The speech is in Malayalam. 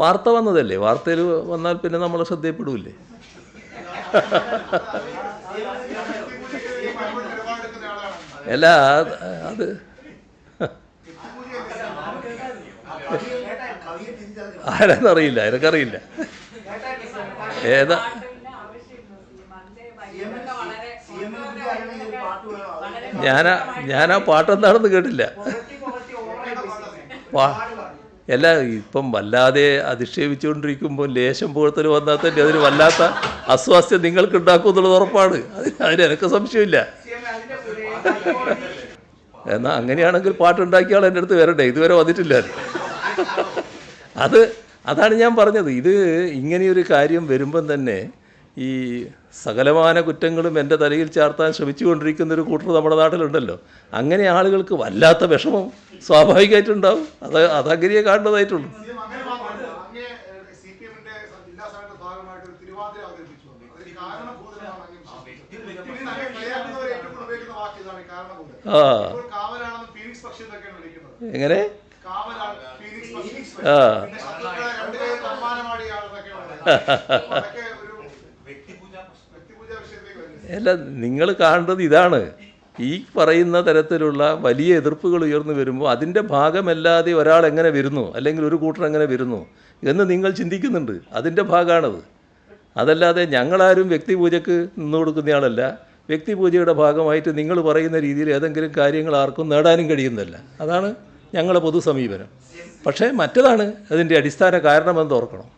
വാർത്ത വന്നതല്ലേ? വാർത്തയിൽ വന്നാൽ പിന്നെ നമ്മൾ ശ്രദ്ധയപ്പെടില്ലേ? അല്ല അത് ആരാന്നറിയില്ല എനക്കറിയില്ല ഏതാ? ഞാനാ ഞാനാ പാട്ടെന്താണെന്ന് കേട്ടില്ല. അല്ല ഇപ്പം വല്ലാതെ അധിക്ഷേപിച്ചുകൊണ്ടിരിക്കുമ്പോൾ ലേശം പുകഴ്ത്തൽ വന്നാൽ തന്നെ അതിന് വല്ലാത്ത അസ്വാസ്ഥ്യം നിങ്ങൾക്ക് ഉണ്ടാക്കും എന്നുള്ളത് ഉറപ്പാണ്. അതിന് അതിന് എനിക്ക് സംശയമില്ല. എന്നാൽ അങ്ങനെയാണെങ്കിൽ പാട്ടുണ്ടാക്കിയ ആൾ എന്റെ അടുത്ത് വരണ്ടേ? ഇതുവരെ വന്നിട്ടില്ല അത് അതാണ് ഞാൻ പറഞ്ഞത്. ഇത് ഇങ്ങനെയൊരു കാര്യം വരുമ്പം തന്നെ ഈ സകലമാന കുറ്റങ്ങളും എന്റെ തലയിൽ ചാർത്താൻ ശ്രമിച്ചുകൊണ്ടിരിക്കുന്ന ഒരു കൂട്ടർ നമ്മുടെ നാട്ടിലുണ്ടല്ലോ. അങ്ങനെ ആളുകൾക്ക് വല്ലാത്ത വിഷമം സ്വാഭാവികമായിട്ടുണ്ടാവും. അത് അതങ്ങനെയേ കാണേണ്ടതായിട്ടുള്ളൂ ആ. എങ്ങനെ? ആ. അല്ല നിങ്ങൾ കാണേണ്ടത് ഇതാണ്. ഈ പറയുന്ന തരത്തിലുള്ള വലിയ എതിർപ്പുകൾ ഉയർന്നു വരുമ്പോൾ അതിന്റെ ഭാഗമല്ലാതെ ഒരാൾ എങ്ങനെ വരുന്നു? അല്ലെങ്കിൽ ഒരു കൂട്ടർ എങ്ങനെ വരുന്നു? എന്ന് നിങ്ങൾ ചിന്തിക്കുന്നുണ്ട്. അതിന്റെ ഭാഗമാണത്. അതല്ലാതെ ഞങ്ങളാരും വ്യക്തിപൂജക്ക് നിന്നു കൊടുക്കുന്നയാളല്ല. വ്യക്തിപൂജയുടെ ഭാഗമായിട്ട് നിങ്ങൾ പറയുന്ന രീതിയിൽ ഏതെങ്കിലും കാര്യങ്ങൾ ആർക്കും നേടാനും കഴിയുന്നില്ല അതാണ് ഞങ്ങളുടെ പൊതു സമീപനം പക്ഷേ മറ്റതാണ് അതിന്റെ അടിസ്ഥാന കാരണമെന്ന് ഓർക്കണം.